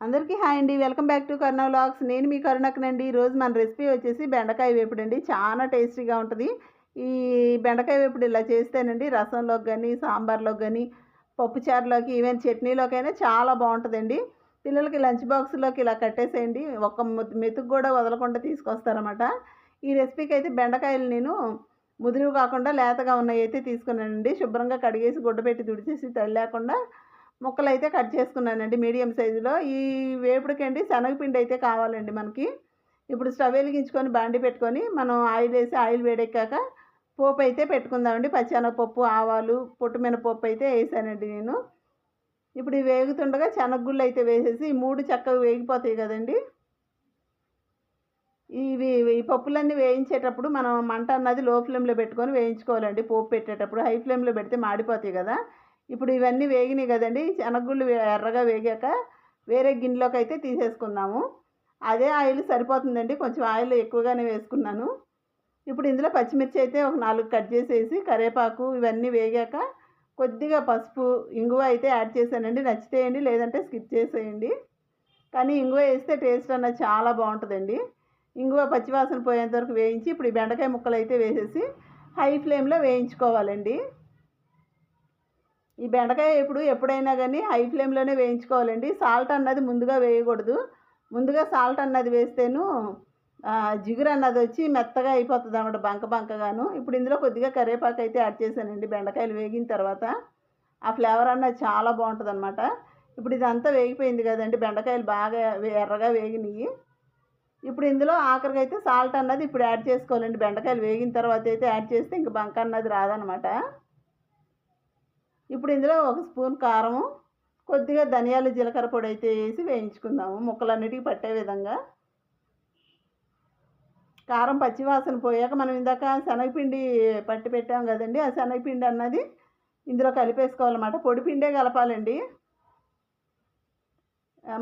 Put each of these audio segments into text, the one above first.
అందరికీ హాయ్ అండి. Welcome back to Karuna vlogs. నేను మీ కరుణకనండి ఈరోజు మన రెసిపీ వచ్చేసి బెండకాయ వేపుడు అండి చాలా టేస్టీగా ఉంటుంది. ఈ బెండకాయ వేపుడు ఇలా చేస్తేనండి రసంలోకి కానీ సాంబార్లోకి కానీ పప్పుచారులోకి ఈవెన్ చట్నీలోకైనా చాలా బాగుంటుందండి. పిల్లలకి లంచ్ బాక్స్లోకి ఇలా కట్టేసేయండి. ఒక మెతుకు కూడా వదలకుండా తీసుకొస్తారన్నమాట. ఈ రెసిపీకి అయితే బెండకాయలు నేను ముదురు కాకుండా లేతగా ఉన్నాయి అయితే తీసుకున్నానండి. శుభ్రంగా కడిగేసి గుడ్డ పెట్టి తుడిచేసి తడి లేకుండా ముక్కలు అయితే కట్ చేసుకున్నానండి మీడియం సైజులో. ఈ వేపుడుకండి శనగపిండి అయితే కావాలండి మనకి. ఇప్పుడు స్టవ్ వెలిగించుకొని బాండి పెట్టుకొని మనం ఆయిల్ వేసి ఆయిల్ వేడెక్కాక పోపు అయితే పెట్టుకుందామండి. పచ్చెనగపప్పు ఆవాలు పొట్టుమినపప్పు అయితే వేసానండి నేను. ఇప్పుడు ఇవి వేగుతుండగా శనగగుళ్ళు అయితే వేసేసి ఈ మూడు చక్కగా వేగిపోతాయి కదండి. ఇవి ఈ పప్పులన్నీ వేయించేటప్పుడు మనం మంట అన్నది లో ఫ్లేమ్లో పెట్టుకొని వేయించుకోవాలండి. పోపు పెట్టేటప్పుడు హై ఫ్లేమ్లో పెడితే మాడిపోతాయి కదా. ఇప్పుడు ఇవన్నీ వేగినాయి కదండి. శనగగుళ్ళు ఎర్రగా వేగాక వేరే గిన్నెలోకి అయితే తీసేసుకుందాము. అదే ఆయిల్ సరిపోతుందండి. కొంచెం ఆయిల్ ఎక్కువగానే వేసుకున్నాను. ఇప్పుడు ఇందులో పచ్చిమిర్చి అయితే ఒక నాలుగు కట్ చేసేసి కరివేపాకు ఇవన్నీ వేగాక కొద్దిగా పసుపు ఇంగువ అయితే యాడ్ చేశానండి. నచ్చితేయండి లేదంటే స్కిప్ చేసేయండి. కానీ ఇంగువ వేస్తే టేస్ట్ అన్నది చాలా బాగుంటుందండి. ఇంగువ పచ్చివాసన పోయేంత వరకు వేయించి ఇప్పుడు ఈ బెండకాయ ముక్కలు అయితే వేసేసి హై ఫ్లేమ్లో వేయించుకోవాలండి. ఈ బెండకాయ ఇప్పుడు ఎప్పుడైనా కానీ హై ఫ్లేమ్లోనే వేయించుకోవాలండి. సాల్ట్ అన్నది ముందుగా వేయకూడదు. ముందుగా సాల్ట్ అన్నది వేస్తేను జిగురు అన్నది వచ్చి మెత్తగా అయిపోతుంది అన్నమాట బంక బంకగాను. ఇప్పుడు ఇందులో కొద్దిగా కరివేపాకు అయితే యాడ్ చేశానండి బెండకాయలు వేగిన తర్వాత. ఆ ఫ్లేవర్ అన్నది చాలా బాగుంటుంది అనమాట ఇప్పుడు ఇదంతా వేగిపోయింది కదండి బెండకాయలు బాగా ఎర్రగా వేగినాయి. ఇప్పుడు ఇందులో ఆఖరికి అయితే సాల్ట్ అన్నది ఇప్పుడు యాడ్ చేసుకోవాలండి. బెండకాయలు వేగిన తర్వాత అయితే యాడ్ చేస్తే ఇంక బంక అన్నది రాదనమాట ఇప్పుడు ఇందులో ఒక స్పూన్ కారము కొద్దిగా ధనియాలు జీలకర్ర పొడి అయితే వేసి వేయించుకుందాము. ముక్కలన్నిటికీ పట్టే విధంగా. కారం పచ్చివాసన పోయాక మనం ఇందాక శనగపిండి పట్టి పెట్టాం కదండి. ఆ శనగపిండి అన్నది ఇందులో కలిపేసుకోవాలన్నమాట. పొడి పిండే కలపాలండి.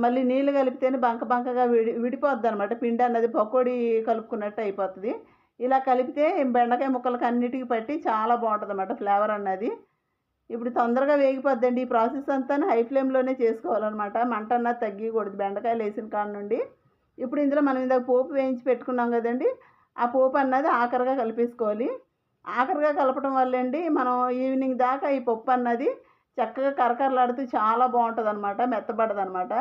మళ్ళీ నీళ్ళు కలిపితేనే బంక బంకగా విడి విడిపోద్ది అనమాట పిండి అన్నది పకోడీ కలుపుకున్నట్టు అయిపోతుంది. ఇలా కలిపితే బెండకాయ ముక్కలకి అన్నిటికీ పట్టి చాలా బాగుంటుంది అన్నమాట ఫ్లేవర్ అన్నది. ఇప్పుడు తొందరగా వేగిపోద్దండి. ఈ ప్రాసెస్ అంతా హై ఫ్లేమ్లోనే చేసుకోవాలన్నమాట. మంట అన్నది తగ్గకూడదు బెండకాయలు వేసిన కాడ నుండి. ఇప్పుడు ఇందులో మనం ఇందాక పోపు వేయించి పెట్టుకున్నాం కదండి. ఆ పోపు అన్నది ఆఖరిగా కలిపేసుకోవాలి. ఆఖరిగా కలపడం వల్ల అండి మనం ఈవినింగ్ దాకా ఈ పప్పు అన్నది చక్కగా కరకరలాడుతూ చాలా బాగుంటుంది అనమాట మెత్తబడదనమాట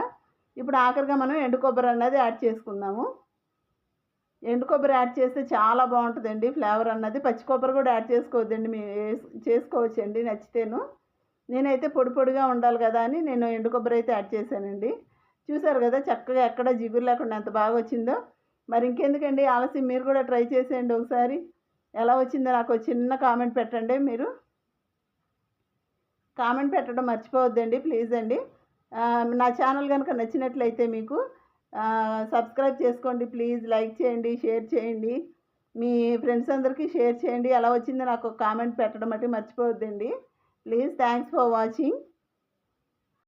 ఇప్పుడు ఆఖరిగా మనం ఎండు కొబ్బరి అన్నది యాడ్ చేసుకుందాము. ఎండు కొబ్బరి యాడ్ చేస్తే చాలా బాగుంటుందండి. ఫ్లేవర్ అన్నది పచ్చి కొబ్బరి కూడా యాడ్ చేసుకోవద్దండి. మీ చేసుకోవచ్చండి నచ్చితేను. నేనైతే పొడి పొడిగా ఉండాలి కదా అని నేను ఎండు కొబ్బరి అయితే యాడ్ చేశానండి. చూసారు కదా చక్కగా ఎక్కడ జిగురు లేకుండా ఎంత బాగా వచ్చిందో. మరి ఇంకెందుకండి ఆలస్యం? మీరు కూడా ట్రై చేసేయండి ఒకసారి. ఎలా వచ్చిందో నాకు చిన్న కామెంట్ పెట్టండి మీరు. కామెంట్ పెట్టడం మర్చిపోవద్దండి ప్లీజ్ అండి. నా ఛానల్ కనుక నచ్చినట్లయితే మీకు సబ్స్క్రైబ్ చేసుకోండి ప్లీజ్ లైక్ చేయండి షేర్ చేయండి. మీ ఫ్రెండ్స్ అందరికీ షేర్ చేయండి. ఎలా వచ్చిందో నాకు కామెంట్ పెట్టడం అంటే మర్చిపోవద్దండి. Please thanks for watching